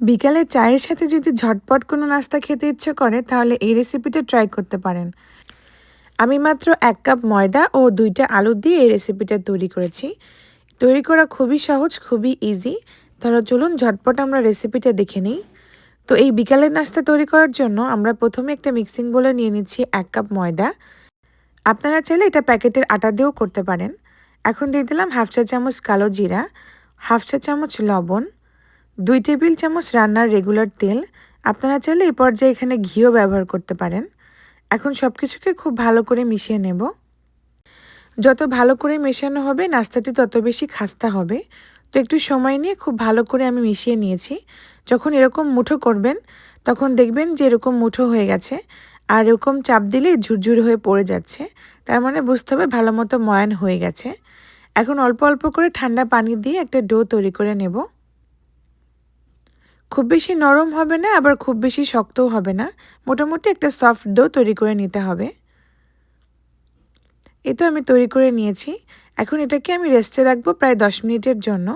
বিকালে চায়ের সাথে যদি ঝটপট কোনো নাস্তা খেতে ইচ্ছে করে, তাহলে এই রেসিপিটা ট্রাই করতে পারেন। আমি মাত্র এক কাপ ময়দা ও দুইটা আলু দিয়ে এই রেসিপিটা তৈরি করেছি। তৈরি করা খুবই সহজ, খুবই ইজি তাহলে চলুন ঝটপট আমরা রেসিপিটা দেখে নিই। তো এই বিকালের নাস্তা তৈরি করার জন্য আমরা প্রথমে একটা মিক্সিং বলে নিয়ে নিচ্ছি এক কাপ ময়দা। আপনারা চাইলে এটা প্যাকেটের আটা দিয়েও করতে পারেন। এখন দিয়ে দিলাম হাফ চা চামচ কালো জিরা, হাফ চা চামচ লবণ দুই টেবিল চামচ রান্নার রেগুলার তেল। আপনারা চাইলে এই পর্যায়ে এখানে ঘিও ব্যবহার করতে পারেন। এখন সব কিছুকে খুব ভালো করে মিশিয়ে নেব। যত ভালো করে মেশানো হবে, নাস্তাটি তত বেশি খাস্তা হবে। তো একটু সময় নিয়ে খুব ভালো করে আমি মিশিয়ে নিয়েছি। যখন এরকম মুঠো করবেন, তখন দেখবেন যে এরকম মুঠো হয়ে গেছে। আর এরকম চাপ দিলে ঝুরঝুর হয়ে পড়ে যাচ্ছে। তার মানে বুঝতে হবে ভালো মতো ময়ান হয়ে গেছে। এখন অল্প অল্প করে ঠান্ডা পানি দিয়ে একটা ডো তৈরি করে নেব। খুব বেশি নরম হবে না, আবার খুব বেশি শক্তও হবে না। মোটামুটি একটা সফট ডো তৈরি করে নিতে হবে। এ তো আমি তৈরি করে নিয়েছি। এখন এটাকে আমি রেস্টে রাখব প্রায় দশ মিনিটের জন্য।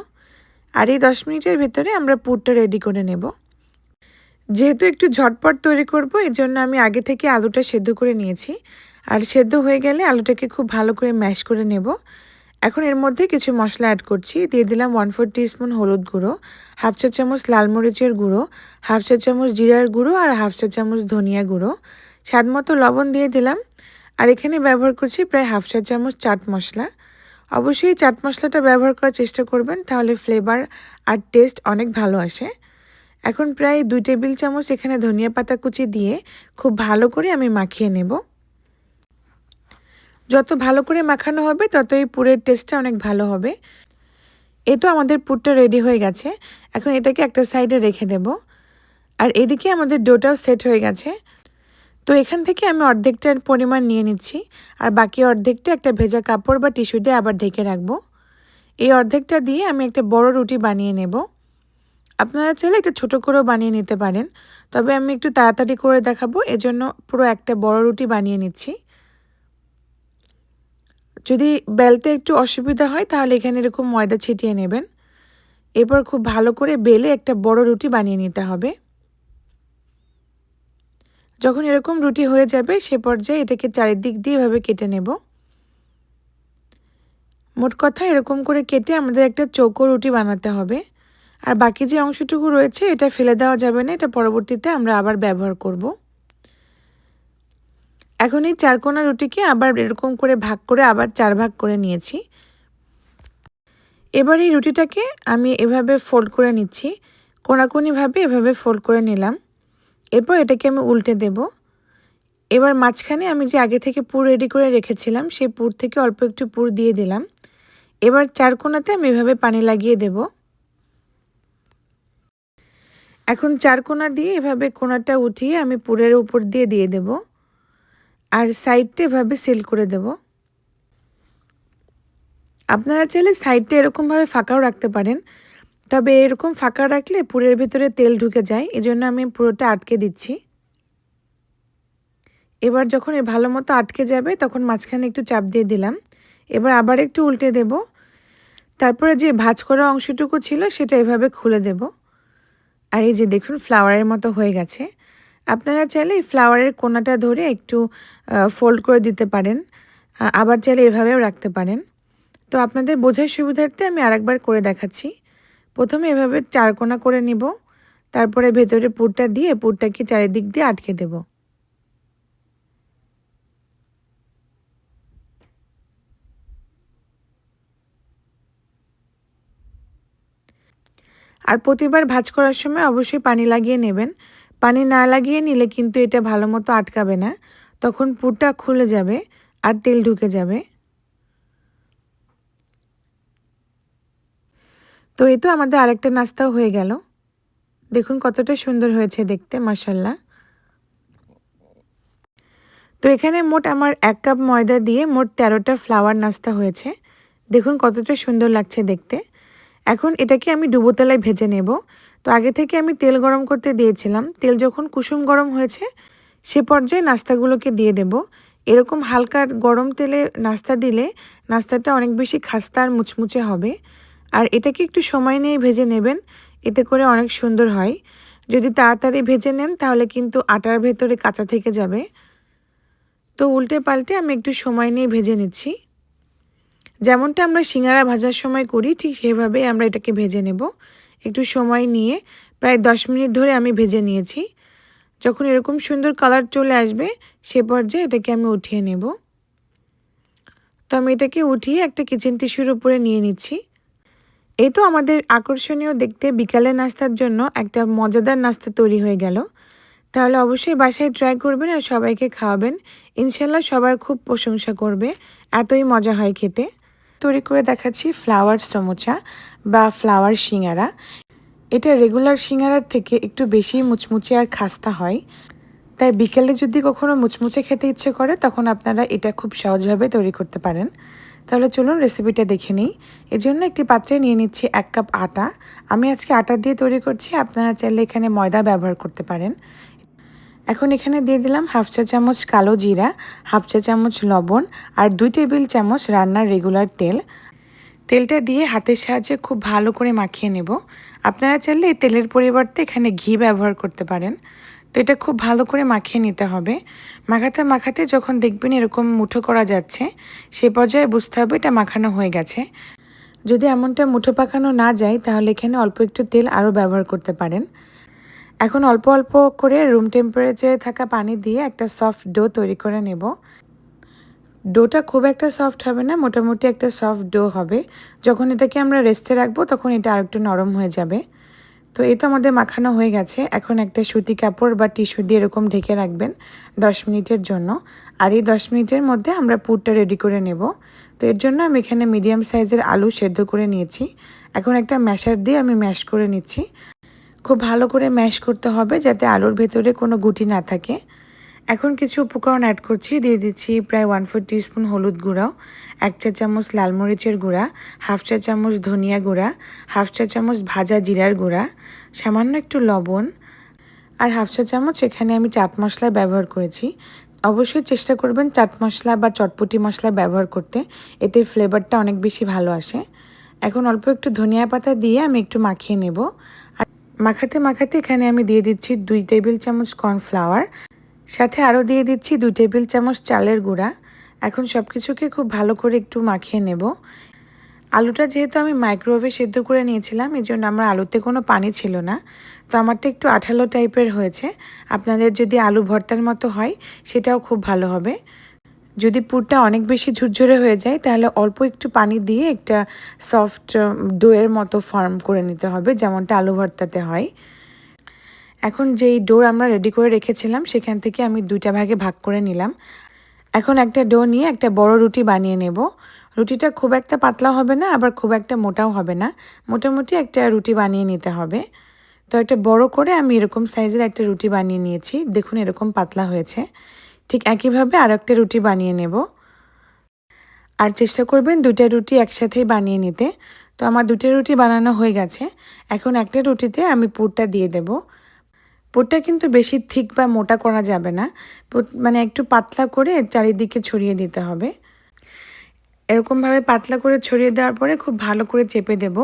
আর এই দশ মিনিটের ভেতরে আমরা পুরটা রেডি করে নেব। যেহেতু একটু ঝটপট তৈরি করব এর জন্য আমি আগে থেকে আলুটা সেদ্ধ করে নিয়েছি। আর সেদ্ধ হয়ে গেলে আলুটাকে খুব ভালো করে ম্যাশ করে নেব। এখন এর মধ্যে কিছু মশলা অ্যাড করছি। দিয়ে দিলাম ওয়ান ফোর টিস্পুন হলুদ গুঁড়ো হাফ চা চামচ লাল মরিচের গুঁড়ো হাফ চা চামচ জিরার গুঁড়ো আর হাফ চা চামচ ধনিয়া গুঁড়ো। স্বাদ মতো লবণ দিয়ে দিলাম। আর এখানে ব্যবহার করছি প্রায় হাফ চা চামচ চাট মশলা। অবশ্যই চাট মশলাটা ব্যবহার করার চেষ্টা করবেন, তাহলে ফ্লেভার আর টেস্ট অনেক ভালো আসে। এখন প্রায় দুই টেবিল চামচ এখানে ধনিয়া পাতা কুচি দিয়ে খুব ভালো করে আমি মাখিয়ে নেব। যত ভালো করে মাখানো হবে তত এই পুরের টেস্টটা অনেক ভালো হবে। এ তো আমাদের পুরটা রেডি হয়ে গেছে। এখন এটাকে একটা সাইডে রেখে দেব। আর এদিকে আমাদের ডোটাও সেট হয়ে গেছে। তো এখান থেকে আমি অর্ধেকটার পরিমাণ নিয়ে নিচ্ছি। আর বাকি অর্ধেকটা একটা ভেজা কাপড় বা টিস্যু দিয়ে আবার ঢেকে রাখব। এই অর্ধেকটা দিয়ে আমি একটা বড় রুটি বানিয়ে নেব। আপনারা চাইলে একটা ছোটো করেও বানিয়ে নিতে পারেন। তবে আমি একটু তাড়াতাড়ি করে দেখাবো। এজন্য পুরো একটা বড় রুটি বানিয়ে নিচ্ছি। যদি বেলতে একটু অসুবিধা হয়, তাহলে এখানে এরকম ময়দা ছিটিয়ে নেবেন। এরপর খুব ভালো করে বেলে একটা বড় রুটি বানিয়ে নিতে হবে। যখন এরকম রুটি হয়ে যাবে, সে পর্যায়ে এটাকে চারিদিক দিয়ে এভাবে কেটে নেব। মোট কথা এরকম করে কেটে আমাদের একটা চৌকো রুটি বানাতে হবে। আর বাকি যে অংশটুকু রয়েছে, এটা ফেলে দেওয়া যাবে না, এটা পরবর্তীতে আমরা আবার ব্যবহার করব। এখন এই চারকোনা রুটিকে আবার এরকম করে ভাগ করে আবার চার ভাগ করে নিয়েছি। এবার এই রুটিটাকে আমি এভাবে ফোল্ড করে নিচ্ছি। কোনাকুনিভাবে এভাবে ফোল্ড করে নিলাম। এরপর এটাকে আমি উল্টে দেব। এবার মাঝখানে আমি যে আগে থেকে পুর রেডি করে রেখেছিলাম, সেই পুর থেকে অল্প একটু পুর দিয়ে দিলাম। এবার চার কোনাতে আমি এভাবে পানি লাগিয়ে দেব। এখন চার কোনা দিয়ে এভাবে কোনাটা উঠিয়ে আমি পুরের উপর দিয়ে দিয়ে দেব। আর সাইডটা এভাবে সেল করে দেব। আপনারা চাইলে সাইডটা এরকমভাবে ফাঁকাও রাখতে পারেন। তবে এরকম ফাঁকা রাখলে পুরের ভিতরে তেল ঢুকে যায়, এজন্য আমি পুরোটা আটকে দিচ্ছি। এবার যখন এ ভালো মতো আটকে যাবে, তখন মাঝখানে একটু চাপ দিয়ে দিলাম। এবার আবার একটু উল্টে দেব। তারপরে যে ভাজ করা অংশটুকু ছিল, সেটা এভাবে খুলে দেব। আর এই যে দেখুন ফ্লাওয়ারের মতো হয়ে গেছে। আপনারা চাইলে এই ফ্লাওয়ারের কোনাটা ধরে একটু ফোল্ড করে দিতে পারেন। আবার চাইলে এভাবেও রাখতে পারেন। তো আপনাদের বোঝার সুবিধার্থে আমি আরেকবার করে দেখাচ্ছি। প্রথমে এভাবে চারকোনা করে নিব। তারপরে ভেতরে পুরটা দিয়ে পুরটাকে চারিদিক দিয়ে আটকে দেব। আর প্রতিবার ভাজ করার সময় অবশ্যই পানি লাগিয়ে নেবেন। পানি না লাগিয়ে নিলে কিন্তু এটা ভালো মতো আটকাবে না। তখন পুরটা খুলে যাবে আর তেল ঢুকে যাবে। তো এই তো আমাদের আরেকটা নাস্তাও হয়ে গেল। দেখুন কতটা সুন্দর হয়েছে দেখতে মাসাল্লাহ তো এখানে মোট আমার এক কাপ ময়দা দিয়ে মোট তেরোটা ফ্লাওয়ার নাস্তা হয়েছে। দেখুন কতটা সুন্দর লাগছে দেখতে। এখন এটাকে আমি ডুবোতলায় ভেজে নেব। তো আগে থেকে আমি তেল গরম করতে দিয়েছিলাম। তেল যখন কুসুম গরম হয়েছে, সে পর্যায়ে নাস্তাগুলোকে দিয়ে দেব। এরকম হালকা গরম তেলে নাস্তা দিলে নাস্তাটা অনেক বেশি খাস্তা আর মুচমুচে হবে। আর এটাকে একটু সময় নিয়ে ভেজে নেবেন, এতে করে অনেক সুন্দর হয়। যদি তাড়াতাড়ি ভেজে নেন, তাহলে কিন্তু আটার ভেতরে কাঁচা থেকে যাবে। তো উল্টে পাল্টে আমি একটু সময় নিয়ে ভেজে নিচ্ছি। যেমনটা আমরা সিঙ্গারা ভাজার সময় করি, ঠিক সেভাবেই আমরা এটাকে ভেজে নেব। একটু সময় নিয়ে প্রায় দশ মিনিট ধরে আমি ভেজে নিয়েছি। যখন এরকম সুন্দর কালার চলে আসবে, সে পর্যায়ে এটাকে আমি উঠিয়ে নেব। তো আমি এটাকে উঠিয়ে একটা কিচেন টিস্যুর উপরে নিয়ে নিচ্ছি। এই তো আমাদের আকর্ষণীয় দেখতে বিকালে নাস্তার জন্য একটা মজাদার নাস্তা তৈরি হয়ে গেল। তাহলে অবশ্যই বাসায় ট্রাই করবেন আর সবাইকে খাওয়াবেন। ইনশাল্লাহ সবাই খুব প্রশংসা করবে। এতই মজা হয় খেতে। তৈরি করে দেখাচ্ছি ফ্লাওয়ার সমোচা বা ফ্লাওয়ার সিঙ্গারা। এটা রেগুলার সিঙ্গারার থেকে একটু বেশি মুচমুচে আর খাস্তা হয়। তাই বিকেলে যদি কখনো মুচমুচে খেতে ইচ্ছে করে, তখন আপনারা এটা খুব সহজভাবে তৈরি করতে পারেন। তাহলে চলুন রেসিপিটা দেখে নিই। এজন্য একটি পাত্রে নিয়ে নিচ্ছি এক কাপ আটা। আমি আজকে আটা দিয়ে তৈরি করছি। আপনারা চাইলে এখানে ময়দা ব্যবহার করতে পারেন। এখন এখানে দিয়ে দিলাম হাফ চা চামচ কালো জিরা, হাফ চা চামচ লবণ আর দুই টেবিল চামচ রান্নার রেগুলার তেল। তেলটা দিয়ে হাতের সাহায্যে খুব ভালো করে মাখিয়ে নেব। আপনারা চাইলে এই তেলের পরিবর্তে এখানে ঘি ব্যবহার করতে পারেন। তো এটা খুব ভালো করে মাখিয়ে নিতে হবে। মাখাতে মাখাতে যখন দেখবেন এরকম মুঠো করা যাচ্ছে, সে পর্যায়ে বুঝতে হবে এটা মাখানো হয়ে গেছে। যদি এমনটা মুঠো পাকানো না যায়, তাহলে এখানে অল্প একটু তেল আরও ব্যবহার করতে পারেন। এখন অল্প অল্প করে রুম টেম্পারেচারে থাকা পানি দিয়ে একটা সফট ডো তৈরি করে নেব। ডোটা খুব একটা সফট হবে না, মোটামুটি একটা সফট ডো হবে। যখন এটাকে আমরা রেস্টে রাখব, তখন এটা আরেকটু নরম হয়ে যাবে। তো এই তো আমাদের মাখানো হয়ে গেছে। এখন একটা সুতি কাপড় বা টিস্যু দিয়ে এরকম ঢেকে রাখবেন দশ মিনিটের জন্য। আর এই দশ মিনিটের মধ্যে আমরা পুরটা রেডি করে নেব। তো এর জন্য আমি এখানে মিডিয়াম সাইজের আলু সেদ্ধ করে নিয়েছি। এখন একটা ম্যাশার দিয়ে আমি ম্যাশ করে নিচ্ছি। খুব ভালো করে ম্যাশ করতে হবে যাতে আলুর ভেতরে কোনো গুটি না থাকে। এখন কিছু উপকরণ অ্যাড করছি। দিয়ে দিচ্ছি প্রায় ওয়ান ফোর টিস্পুন হলুদ গুঁড়াও, এক চা চামচ লাল মরিচের গুঁড়া হাফ চা চামচ ধনিয়া গুঁড়া হাফ চা চামচ ভাজা জিরার গুঁড়া, সামান্য একটু লবণ আর হাফ চা চামচ এখানে আমি চাট মশলা ব্যবহার করেছি। অবশ্যই চেষ্টা করবেন চাট মশলা বা চটপটি মশলা ব্যবহার করতে, এতে ফ্লেভারটা অনেক বেশি ভালো আসে। এখন অল্প একটু ধনিয়া পাতা দিয়ে আমি একটু মাখিয়ে নেব। মাখাতে মাখাতে এখানে আমি দিয়ে দিচ্ছি দুই টেবিল চামচ কর্নফ্লাওয়ার, সাথে আরও দিয়ে দিচ্ছি দুই টেবিল চামচ চালের গুঁড়া। এখন সব কিছুকে খুব ভালো করে একটু মাখিয়ে নেব। আলুটা যেহেতু আমি মাইক্রোওয়েভে সেদ্ধ করে নিয়েছিলাম এই জন্য আমার আলুতে কোনো পানি ছিল না। তো আমারটা একটু আঠালো টাইপের হয়েছে। আপনাদের যদি আলু ভর্তার মতো হয়, সেটাও খুব ভালো হবে। যদি পুরটা অনেক বেশি ঝুরঝুরে হয়ে যায়, তাহলে অল্প একটু পানি দিয়ে একটা সফট ডোয়ের মতো ফর্ম করে নিতে হবে, যেমনটা আলু ভর্তাতে হয়। এখন যেই ডোর আমরা রেডি করে রেখেছিলাম, সেখান থেকে আমি দুইটা ভাগে ভাগ করে নিলাম। এখন একটা ডো নিয়ে একটা বড় রুটি বানিয়ে নেব। রুটিটা খুব একটা পাতলা হবে না, আবার খুব একটা মোটাও হবে না। মোটামুটি একটা রুটি বানিয়ে নিতে হবে। তো একটা বড় করে আমি এরকম সাইজের একটা রুটি বানিয়ে নিয়েছি। দেখুন এরকম পাতলা হয়েছে। ঠিক একইভাবে আর একটা রুটি বানিয়ে নেব। আর চেষ্টা করবেন দুটা রুটি একসাথেই বানিয়ে নিতে। তো আমার দুটো রুটি বানানো হয়ে গেছে। এখন একটা রুটিতে আমি পুরটা দিয়ে দেব। পুরটা কিন্তু বেশি থিক বা মোটা করা যাবে না। মানে একটু পাতলা করে চারিদিকে ছড়িয়ে দিতে হবে। এরকমভাবে পাতলা করে ছড়িয়ে দেওয়ার পরে খুব ভালো করে চেপে দেব,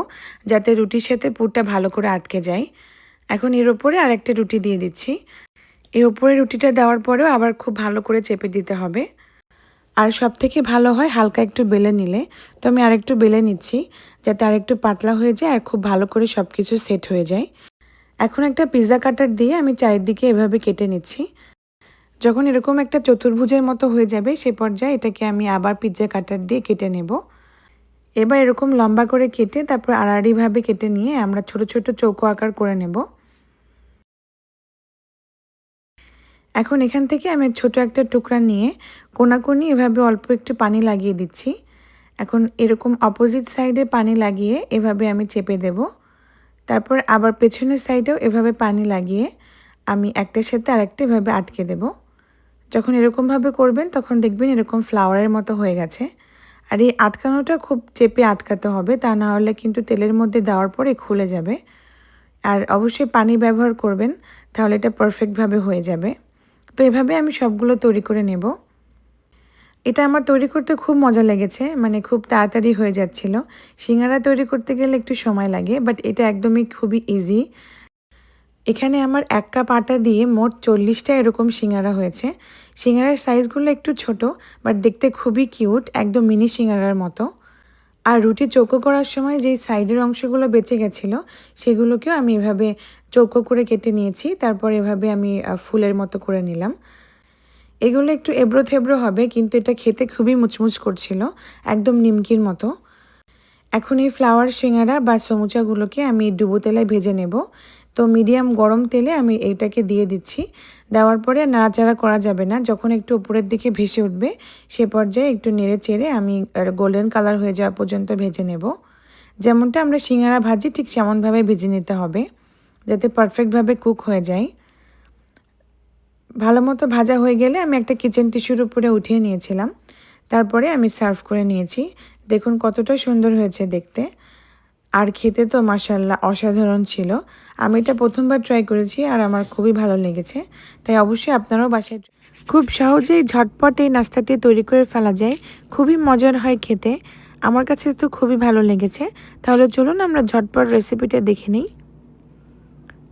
যাতে রুটির সাথে পুরটা ভালো করে আটকে যায়। এখন এর ওপরে আরেকটা রুটি দিয়ে দিচ্ছি। এই ওপরে রুটিটা দেওয়ার পরেও আবার খুব ভালো করে চেপে দিতে হবে। আর সব থেকে ভালো হয় হালকা একটু বেলে নিলে। তো আমি আরেকটু বেলে নিচ্ছি যাতে আরেকটু পাতলা হয়ে যায় আর খুব ভালো করে সব কিছু সেট হয়ে যায়। এখন একটা পিৎজা কাটার দিয়ে আমি চারিদিকে এভাবে কেটে নিচ্ছি। যখন এরকম একটা চতুর্ভুজের মতো হয়ে যাবে সে পর্যায়ে এটাকে আমি আবার পিৎজা কাটার দিয়ে কেটে নেব। এবার এরকম লম্বা করে কেটে তারপর আড়াআড়িভাবে কেটে নিয়ে আমরা ছোট ছোট চৌকো আকার করে নেব। এখন এখান থেকে আমি ছোট একটা টুকরা নিয়ে কোনাকুনি এভাবে অল্প একটু পানি লাগিয়ে দিচ্ছি। এখন এরকম অপোজিট সাইডে পানি লাগিয়ে এভাবে আমি চেপে দেব। তারপর আবার পেছনের সাইডেও এভাবে পানি লাগিয়ে আমি একটার সাথে আরেকটা এভাবে আটকে দেব। যখন এরকমভাবে করবেন, তখন দেখবেন এরকম ফ্লাওয়ারের মতো হয়ে গেছে। আর এই আটকানোটা খুব চেপে আটকাতে হবে, তা না হলে কিন্তু তেলের মধ্যে দেওয়ার পরে খুলে যাবে। আর অবশ্যই পানি ব্যবহার করবেন, তাহলে এটা পারফেক্টভাবে হয়ে যাবে। তো এভাবে আমি সবগুলো তৈরি করে নেব। এটা আমার তৈরি করতে খুব মজা লেগেছে মানে খুব তাড়াতাড়ি হয়ে যাচ্ছিল। সিঙ্গারা তৈরি করতে গেলে একটু সময় লাগে বাট এটা একদমই খুবই ইজি এখানে আমার এক কাপ আটা দিয়ে মোট চল্লিশটা এরকম সিঙ্গারা হয়েছে। সিঙ্গারার সাইজগুলো একটু ছোট বাট দেখতে খুবই কিউট একদম মিনি সিঙ্গারার মতো। আর রুটি চৌকো করার সময় যেই সাইডের অংশগুলো বেঁচে গেছিল, সেগুলোকেও আমি এভাবে চৌকো করে কেটে নিয়েছি। তারপর এভাবে আমি ফুলের মতো করে নিলাম। এগুলো একটু এবড়ো থেবড়ো হবে, কিন্তু এটা খেতে খুবই মুচমুচ করছিল, একদম নিমকির মতো। এখন এই ফ্লাওয়ার সিঙ্গারা বা সমুচাগুলোকে আমি ডুবো তেলায় ভেজে নেব। তো মিডিয়াম গরম তেলে আমি এইটাকে দিয়ে দিচ্ছি। দেওয়ার পরে নাড়াচাড়া করা যাবে না। যখন একটু উপরের দিকে ভেসে উঠবে, সে পর্যায়ে একটু নেড়ে চেড়ে আমি গোল্ডেন কালার হয়ে যাওয়া পর্যন্ত ভেজে নেব। যেমনটা আমরা সিঙ্গারা ভাজি ঠিক সেমনভাবে ভেজে নিতে হবে, যাতে পারফেক্টভাবে কুক হয়ে যায়। ভালো মতো ভাজা হয়ে গেলে আমি একটা কিচেন টিস্যুর উপরে উঠিয়ে নিয়েছিলাম। তারপরে আমি সার্ভ করে নিয়েছি। দেখুন কতটা সুন্দর হয়েছে দেখতে। আর খেতে তো মাসাল্লাহ অসাধারণ ছিল। আমি এটা প্রথমবার ট্রাই করেছি আর আমার খুবই ভালো লেগেছে। তাই অবশ্যই আপনারাও বাসায় খুব সহজেই ঝটপট এই নাস্তাটি তৈরি করে ফেলা যায়। খুবই মজার হয় খেতে। আমার কাছে তো খুবই ভালো লেগেছে। তাহলে চলুন আমরা ঝটপট রেসিপিটা দেখে নিই।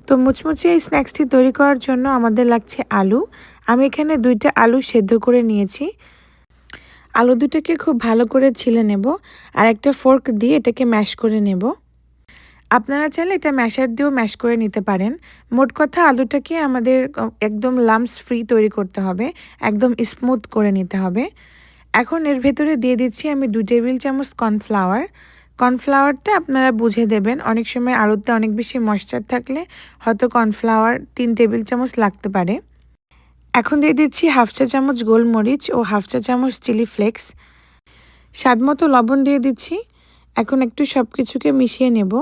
তো মুচমুচে এই স্ন্যাক্সটি তৈরি করার জন্য আমাদের লাগছে আলু। আমি এখানে দুইটা আলু সেদ্ধ করে নিয়েছি। আলু দুটোকে খুব ভালো করে ছিলে নেব আর একটা ফোর্ক দিয়ে এটাকে ম্যাশ করে নেব। আপনারা চাইলে এটা ম্যাশার দিয়েও ম্যাশ করে নিতে পারেন। মোট কথা আলুটাকে আমাদের একদম লামস ফ্রি তৈরি করতে হবে, একদম স্মুথ করে নিতে হবে। এখন এর ভেতরে দিয়ে দিচ্ছি আমি দু টেবিল চামচ কর্নফ্লাওয়ার। কর্নফ্লাওয়ারটা আপনারা বুঝে দেবেন, অনেক সময় আলুতে অনেক বেশি ময়শ্চার থাকলে হয়তো কর্নফ্লাওয়ার তিন টেবিল চামচ লাগতে পারে। এখন দিয়ে দিচ্ছি হাফ চা চামচ গোলমরিচ ও হাফ চা চামচ চিলি ফ্লেক্স। স্বাদ মতো লবণ দিয়ে দিচ্ছি। এখন একটু সব কিছুকে মিশিয়ে নেব।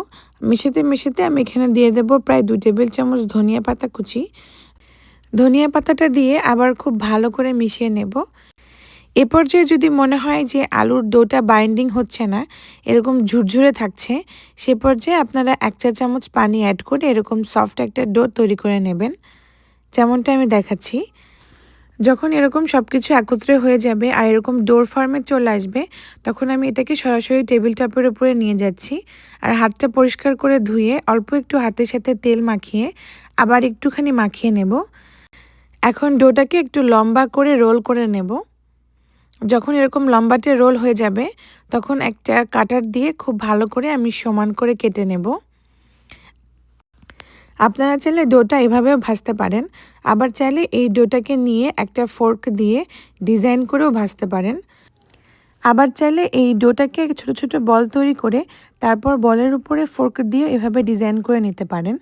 মিশাতে মিশাতে আমি এখানে দিয়ে দেব প্রায় দু টেবিল চামচ ধনিয়া পাতা কুচি। ধনিয়া পাতাটা দিয়ে আবার খুব ভালো করে মিশিয়ে নেব। এ পর্যায়ে যদি মনে হয় যে আলুর ডোটা বাইন্ডিং হচ্ছে না, এরকম ঝুরঝুরে থাকছে, সে পর্যায়ে আপনারা এক চা চামচ পানি অ্যাড করে এরকম সফট একটা ডো তৈরি করে নেবেন। যেমনটা আমি দেখাচ্ছি। যখন এরকম সব কিছু একত্রে হয়ে যাবে আর এরকম ডোর ফর্মে চলে আসবে, তখন আমি এটাকে সরাসরি টেবিল টপের উপরে নিয়ে যাচ্ছি। আর হাতটা পরিষ্কার করে ধুয়ে অল্প একটু হাতের সাথে তেল মাখিয়ে আবার একটুখানি মাখিয়ে নেব। এখন ডোটাকে একটু লম্বা করে রোল করে নেব। যখন এরকম লম্বাটে রোল হয়ে যাবে, তখন একটা কাটার দিয়ে খুব ভালো করে আমি সমান করে কেটে নেব। আপনারা চাইলে ডোটা এভাবেও ভাজতে পারেন। আবার চাইলে এই ডোটাকে নিয়ে একটা ফোর্ক দিয়ে ডিজাইন করেও ভাজতে পারেন। আবার চাইলে এই ডোটাকে ছোট ছোট বল তৈরি করে তারপর বলের উপরে ফোর্ক দিয়ে এভাবে ডিজাইন করে নিতে পারেন।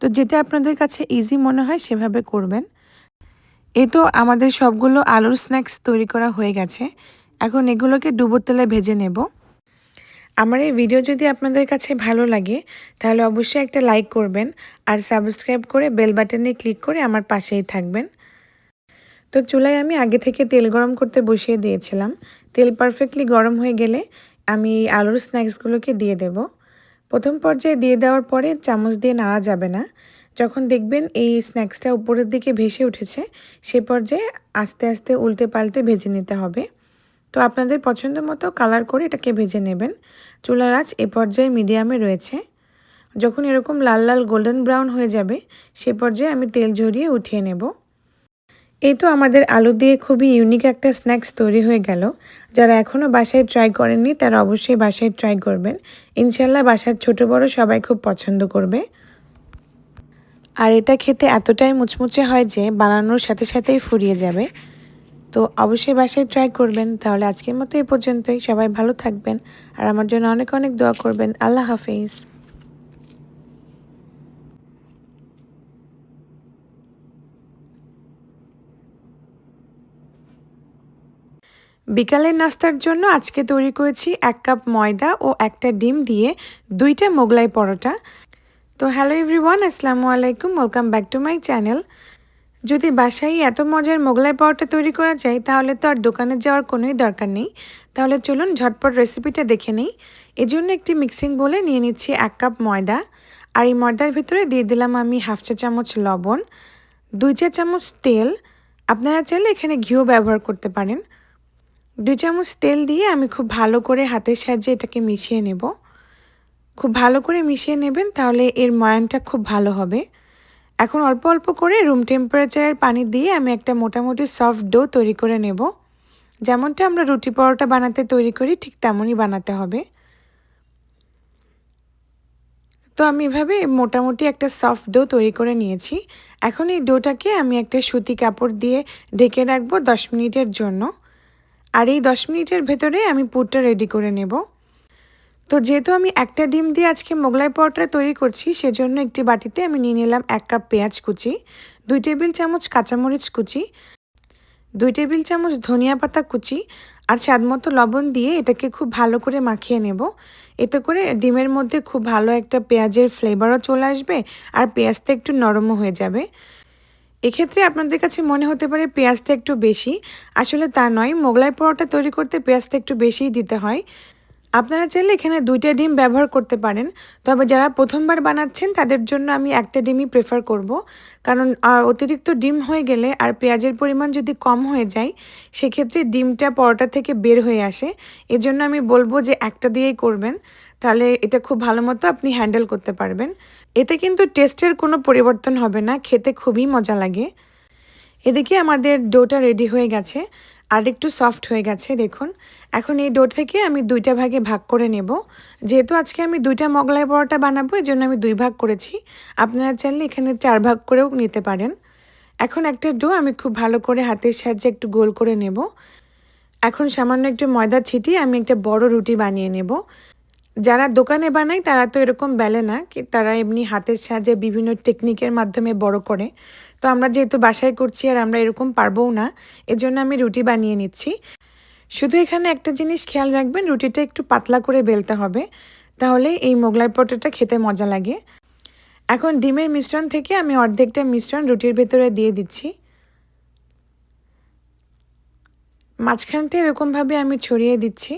তো যেটা আপনাদের কাছে ইজি মনে হয় সেভাবে করবেন। এ তো আমাদের সবগুলো আলুর স্ন্যাক্স তৈরি করা হয়ে গেছে। এখন এগুলোকে ডুবোর তেলে ভেজে নেব। আমার এই ভিডিও যদি আপনাদের কাছে ভালো লাগে, তাহলে অবশ্যই একটা লাইক করবেন আর সাবস্ক্রাইব করে বেল বাটনে ক্লিক করে আমার পাশেই থাকবেন। তো চুলায় আমি আগে থেকে তেল গরম করতে বসিয়ে দিয়েছিলাম। তেল পারফেক্টলি গরম হয়ে গেলে আমি এই আলুর স্ন্যাক্সগুলোকে দিয়ে দেব। প্রথম পর্যায়ে দিয়ে দেওয়ার পরে চামচ দিয়ে নাড়া যাবে না। যখন দেখবেন এই স্ন্যাক্সটা উপরের দিকে ভেসে উঠেছে, সে পর্যায়ে আস্তে আস্তে উল্টে পাল্টে ভেজে নিতে হবে। তো আপনাদের পছন্দ মতো কালার করে এটাকে ভেজে নেবেন। চুলার আঁচ এ পর্যায়ে মিডিয়ামে রয়েছে। যখন এরকম লাল লাল গোল্ডেন ব্রাউন হয়ে যাবে, সে পর্যায়ে আমি তেল ঝরিয়ে উঠিয়ে নেব। এই তো আমাদের আলু দিয়ে খুবই ইউনিক একটা স্ন্যাক্স তৈরি হয়ে গেল। যারা এখনও বাসায় ট্রাই করেননি, তারা অবশ্যই বাসায় ট্রাই করবেন। ইনশাল্লাহ বাসার ছোট বড় সবাই খুব পছন্দ করবে। আর এটা খেতে এতটাই মুচমুচে হয় যে, বানানোর সাথে সাথেই ফুরিয়ে যাবে। তো অবশ্যই বাসায় ট্রাই করবেন। তাহলে আজকের মতো এই পর্যন্তই। সবাই ভালো থাকবেন আর আমার জন্য অনেক অনেক দোয়া করবেন। আল্লাহ হাফিজ। বিকালের নাস্তার জন্য আজকে তৈরি করেছি এক কাপ ময়দা ও একটা ডিম দিয়ে দুইটা মোগলাই পরোটা। তো হ্যালো এভরিওয়ান আসসালামু আলাইকুম। Welcome back to my channel যদি বাসায় এত মজার মোগলাই পাওয়াটা তৈরি করা যায়, তাহলে তো আর দোকানে যাওয়ার কোনোই দরকার নেই। তাহলে চলুন ঝটপট রেসিপিটা দেখে নিই। এজন্য একটি মিক্সিং বলে নিয়ে নিচ্ছি এক কাপ ময়দা। আর এই ময়দার ভিতরে দিয়ে দিলাম আমি হাফ চা চামচ লবণ, দুই চা চামচ তেল। আপনারা চাইলে এখানে ঘিও ব্যবহার করতে পারেন। দুই চামচ তেল দিয়ে আমি খুব ভালো করে হাতের সাহায্যে এটাকে মিশিয়ে নেব। খুব ভালো করে মিশিয়ে নেবেন, তাহলে এর ময়ানটা খুব ভালো হবে। এখন অল্প অল্প করে রুম টেম্পারেচারের পানি দিয়ে আমি একটা মোটামুটি সফট ডো তৈরি করে নেব। যেমনটা আমরা রুটি পরোটা বানাতে তৈরি করি, ঠিক তেমনই বানাতে হবে। তো আমি এভাবে মোটামুটি একটা সফট ডো তৈরি করে নিয়েছি। এখন এই ডোটাকে আমি একটা সুতি কাপড় দিয়ে ঢেকে রাখব দশ মিনিটের জন্য। আর এই দশ মিনিটের ভেতরে আমি পুরটা রেডি করে নেব। তো যেহেতু আমি একটা ডিম দিয়ে আজকে মোগলাই পরোটা তৈরি করছি, সেজন্য একটি বাটিতে আমি নিয়ে নিলাম এক কাপ পেঁয়াজ কুচি, দুই টেবিল চামচ কাঁচামরিচ কুচি, দুই টেবিল চামচ ধনিয়া পাতা কুচি আর স্বাদ মতো লবণ দিয়ে এটাকে খুব ভালো করে মাখিয়ে নেব। এতে করে ডিমের মধ্যে খুব ভালো একটা পেঁয়াজের ফ্লেভারও চলে আসবে আর পেঁয়াজটা একটু নরমও হয়ে যাবে। এক্ষেত্রে আপনাদের কাছে মনে হতে পারে পেঁয়াজটা একটু বেশি, আসলে তা নয়, মোগলাই পরোটা তৈরি করতে পেঁয়াজটা একটু বেশিই দিতে হয়। আপনারা চাইলে এখানে দুইটা ডিম ব্যবহার করতে পারেন, তবে যারা প্রথমবার বানাচ্ছেন তাদের জন্য আমি একটা ডিমই প্রেফার করব। কারণ অতিরিক্ত ডিম হয়ে গেলে আর পেঁয়াজের পরিমাণ যদি কম হয়ে যায়, সেক্ষেত্রে ডিমটা পরোটা থেকে বের হয়ে আসে। এজন্য আমি বলব যে একটা দিয়েই করবেন, তাহলে এটা খুব ভালো মতো আপনি হ্যান্ডেল করতে পারবেন। এতে কিন্তু টেস্টের কোনো পরিবর্তন হবে না, খেতে খুবই মজা লাগে। এদিকে আমাদের ডোটা রেডি হয়ে গেছে। আর একটু সফট হয়ে গেছে, দেখুন। এখন এই ডো থেকে আমি দুইটা ভাগে ভাগ করে নেব। যেহেতু আজকে আমি দুইটা মগলাই পরোটা বানাবো এই জন্য আমি দুই ভাগ করেছি। আপনারা চাইলে এখানে চার ভাগ করেও নিতে পারেন। এখন একটা ডো আমি খুব ভালো করে হাতের সাহায্যে একটু গোল করে নেব। এখন সামান্য একটু ময়দা ছিটিয়ে আমি একটা বড় রুটি বানিয়ে নেব। যারা দোকানে বানায়, তারা তো এরকম বেলে না, কি তারা এমনি হাতের সাহায্যে বিভিন্ন টেকনিকের মাধ্যমে বড় করে। তো আমরা যেহেতু বাসায় করছি আর আমরা এরকম পারবও না, এজন্য আমি রুটি বানিয়ে নিচ্ছি। শুধু এখানে একটা জিনিস খেয়াল রাখবেন, রুটিটা একটু পাতলা করে বেলতে হবে, তাহলে এই মোগলাই পটোটা খেতে মজা লাগে। এখন ডিমের মিশ্রণ থেকে আমি অর্ধেকটা মিশ্রণ রুটির ভেতরে দিয়ে দিচ্ছি। মাঝখানটা এরকমভাবে আমি ছড়িয়ে দিচ্ছি।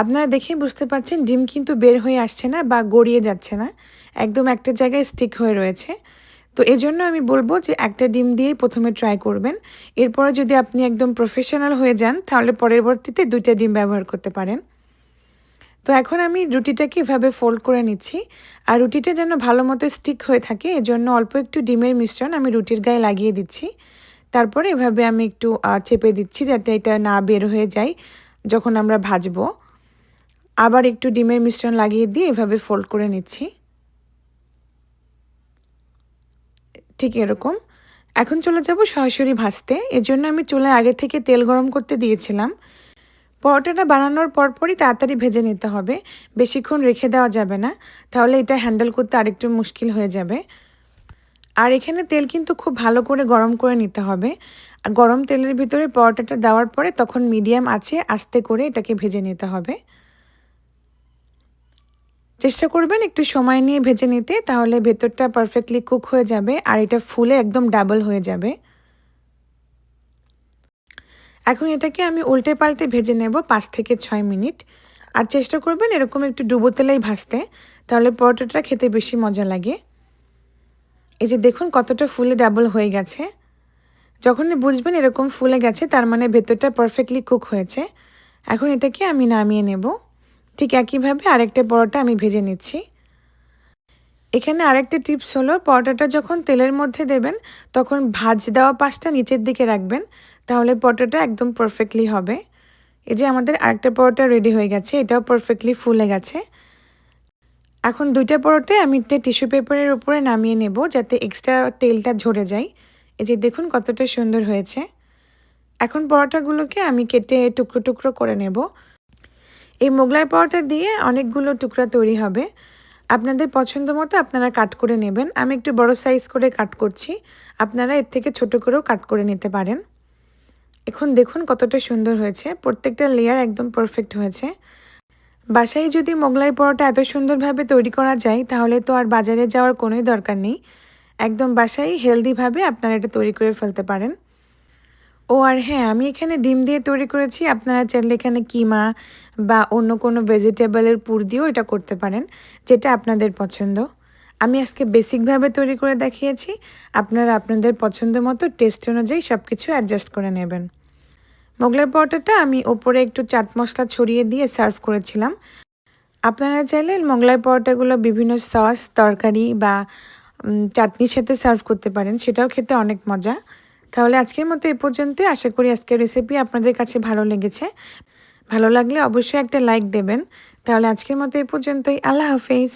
আপনারা দেখেই বুঝতে পারছেন, ডিম কিন্তু বের হয়ে আসছে না বা গড়িয়ে যাচ্ছে না, একদম একটা জায়গায় স্টিক হয়ে রয়েছে। তো এজন্য আমি বলব যে একটা ডিম দিয়েই প্রথমে ট্রাই করবেন। এরপরে যদি আপনি একদম প্রফেশনাল হয়ে যান, তাহলে পরবর্তীতে দুইটা ডিম ব্যবহার করতে পারেন। তো এখন আমি রুটিটাকে এভাবে ফোল্ড করে নিচ্ছি। আর রুটিটা যেন ভালো মতো স্টিক হয়ে থাকে, এজন্য অল্প একটু ডিমের মিশ্রণ আমি রুটির গায়ে লাগিয়ে দিচ্ছি। তারপরে এভাবে আমি একটু চেপে দিচ্ছি যাতে এটা না বের হয়ে যায় যখন আমরা ভাজবো। আবার একটু ডিমের মিশ্রণ লাগিয়ে দিয়ে এভাবে ফোল্ড করে নিচ্ছি। ঠিক এরকম। এখন চলে যাব সরাসরি ভাজতে। এর জন্য আমি চুলায় আগে থেকে তেল গরম করতে দিয়েছিলাম। পরোটাটা বানানোর পরপরই তাড়াতাড়ি ভেজে নিতে হবে। বেশিক্ষণ রেখে দেওয়া যাবে না। তাহলে এটা হ্যান্ডেল করতে আরেকটু মুশকিল হয়ে যাবে। আর এখানে তেল কিন্তু খুব ভালো করে গরম করে নিতে হবে। আর গরম তেলের ভিতরে পরোটাটা দেওয়ার পরে তখন মিডিয়াম আছে আস্তে করে এটাকে ভেজে নিতে হবে। চেষ্টা করবেন একটু সময় নিয়ে ভেজে নিতে, তাহলে ভেতরটা পারফেক্টলি কুক হয়ে যাবে আর এটা ফুলে একদম ডাবল হয়ে যাবে। এখন এটাকে আমি উল্টে পাল্টে ভেজে নেব পাঁচ থেকে ছয় মিনিট। আর চেষ্টা করবেন এরকম একটু ডুবো তেলেই ভাজতে, তাহলে পরোটাটা খেতে বেশি মজা লাগে। এই যে দেখুন কতটা ফুলে ডাবল হয়ে গেছে। যখনই বুঝবেন এরকম ফুলে গেছে, তার মানে ভেতরটা পারফেক্টলি কুক হয়েছে। এখন এটাকে আমি নামিয়ে নেব। ঠিক একইভাবে আরেকটা পরোটা আমি ভেজে নিচ্ছি। এখানে আরেকটা টিপস হলো, পরোটাটা যখন তেলের মধ্যে দেবেন, তখন ভাজ দেওয়া পাশটা নিচের দিকে রাখবেন, তাহলে পরোটাটা একদম পারফেক্টলি হবে। এই যে আমাদের আরেকটা পরোটা রেডি হয়ে গেছে, এটাও পারফেক্টলি ফুলে গেছে। এখন দুইটা পরোটায় আমি একটা টিস্যু পেপারের উপরে নামিয়ে নেব, যাতে এক্সট্রা তেলটা ঝরে যায়। এই যে দেখুন কতটা সুন্দর হয়েছে। এখন পরোটাগুলোকে আমি কেটে টুকরো টুকরো করে নেব। এই মোগলাই পরোটা দিয়ে অনেকগুলো টুকরা তৈরি হবে। আপনাদের পছন্দ মতো আপনারা কাট করে নেবেন। আমি একটু বড় সাইজ করে কাট করছি। আপনারা এর থেকে ছোট করেও কাট করে নিতে পারেন। এখন দেখুন কতটা সুন্দর হয়েছে। প্রত্যেকটা লেয়ার একদম পারফেক্ট হয়েছে। বাসায় যদি মোগলাই পরোটা এত সুন্দরভাবে তৈরি করা যায়, তাহলে তো আর বাজারে যাওয়ার কোনোই দরকার নেই। একদম বাসায় হেলদিভাবে আপনারা এটা তৈরি করে ফেলতে পারেন। ও, আর হ্যাঁ আমি এখানে ডিম দিয়ে তৈরি করেছি। আপনারা চাইলে এখানে কিমা বা অন্য কোনো ভেজিটেবলের পুর দিয়েও এটা করতে পারেন, যেটা আপনাদের পছন্দ। আমি আজকে বেসিকভাবে তৈরি করে দেখিয়েছি। আপনারা আপনাদের পছন্দ মতো টেস্ট অনুযায়ী সব কিছু অ্যাডজাস্ট করে নেবেন। মোগলাই পরোটাটা আমি ওপরে একটু চাট মশলা ছড়িয়ে দিয়ে সার্ভ করেছিলাম। আপনারা চাইলে মোগলাই পরোটাগুলো বিভিন্ন সস তরকারি বা চাটনির সাথে সার্ভ করতে পারেন। সেটাও খেতে অনেক মজা। তাহলে আজকের মতো এ পর্যন্তই। আশা করি আজকের রেসিপি আপনাদের কাছে ভালো লেগেছে। ভালো লাগলে অবশ্যই একটা লাইক দেবেন। তাহলে আজকের মতো এ পর্যন্তই। আল্লাহ হাফেজ।